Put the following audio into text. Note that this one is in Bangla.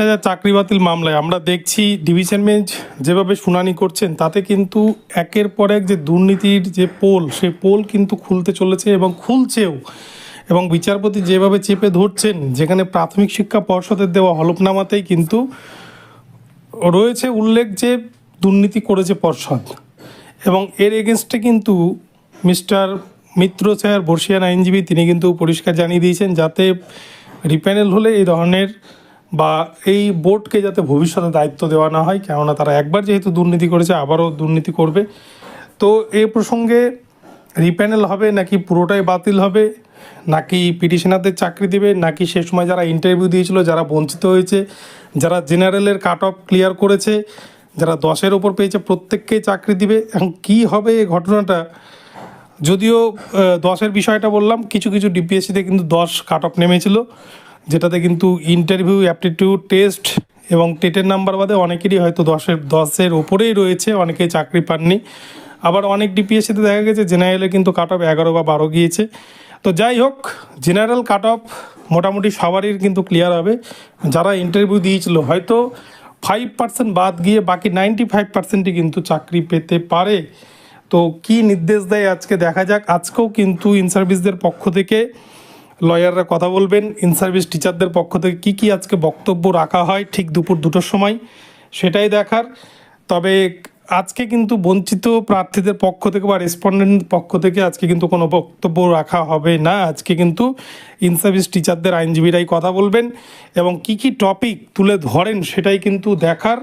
হাজার চাকরি বাতিল মামলায়। আমরা দেখছি ডিভিশন বেঞ্চ যেভাবে শুনানি করছেন, তাতে কিন্তু একের পর এক যে দুর্নীতির যে পোল সেই পোল কিন্তু খুলতে চলেছে এবং খুলছেও। এবং বিচারপতি যেভাবে চেপে ধরছেন, যেখানে প্রাথমিক শিক্ষা পর্ষদের দেওয়া হলফনামাতেই কিন্তু রয়েছে উল্লেখ যে দুর্নীতি করেছে পর্ষদ। এবং এর এগেনস্টে কিন্তু মিস্টার মিত্র স্যার বর্ষিয়ান আইনজীবী, তিনি কিন্তু পরিষ্কার জানিয়ে দিয়েছেন, যাতে রিপ্যানেল হলে এই ধরনের বা এই বোর্ডকে যাতে ভবিষ্যতে দায়িত্ব দেওয়া না হয়, কেননা তারা একবার যেহেতু দুর্নীতি করেছে, আবারও দুর্নীতি করবে। তো এ প্রসঙ্গে রিপ্যানেল হবে, নাকি পুরোটাই বাতিল হবে, নাকি পিটিশনারদের চাকরি দিবে, নাকি সে সময় যারা ইন্টারভিউ দিয়েছিল, যারা বঞ্চিত হয়েছে, যারা জেনারেলের কাট অফ ক্লিয়ার করেছে, যারা দশের ওপর পেয়েছে প্রত্যেককেই চাকরি দিবে, এখন কী হবে এই ঘটনাটা? যদিও দশের বিষয়টা বললাম, কিছু কিছু ডিপিএসসিতে কিন্তু দশ কাট অফ নেমেছিল। যেটাতে কিন্তু ইন্টারভিউ অ্যাপটিটিউড টেস্ট এবং টেটের নাম্বার বাদে অনেকেরই হয়তো দশের দশের ওপরেই রয়েছে, অনেকেই চাকরি পাননি। আবার অনেক ডিপিএসসিতে দেখা গেছে জেনারেলে কিন্তু কাট অফ এগারো বা বারো গিয়েছে। তো যাই হোক জেনারেল কাট অফ মোটামুটি সবারই কিন্তু ক্লিয়ার হবে। যারা ইন্টারভিউ দিয়েছিল, হয়তো ফাইভ পার্সেন্ট বাদ গিয়ে বাকি নাইনটি ফাইভ পার্সেন্টই কিন্তু চাকরি পেতে পারে। তো কি নির্দেশ দেয় আজকে দেখা যাক। আজকেও কিন্তু ইন সার্ভিসদের পক্ষ থেকে লয়াররা কথা বলবেন ইন সার্ভিস টিচারদের পক্ষ থেকে কি কি আজকে বক্তব্য রাখা হয় ঠিক দুপুর দুটোর সময় সেটাই দেখার। তবে আজকে কিন্তু বঞ্চিত প্রার্থীদের পক্ষ থেকে বা রেসপন্ডেন্ট পক্ষ থেকে আজকে কিন্তু কোনো বক্তব্য রাখা হবে না। আজকে কিন্তু ইন সার্ভিস টিচারদের আইনজীবীরাই কথা বলবেন এবং কি কি টপিক তুলে ধরেন সেটাই কিন্তু দেখার।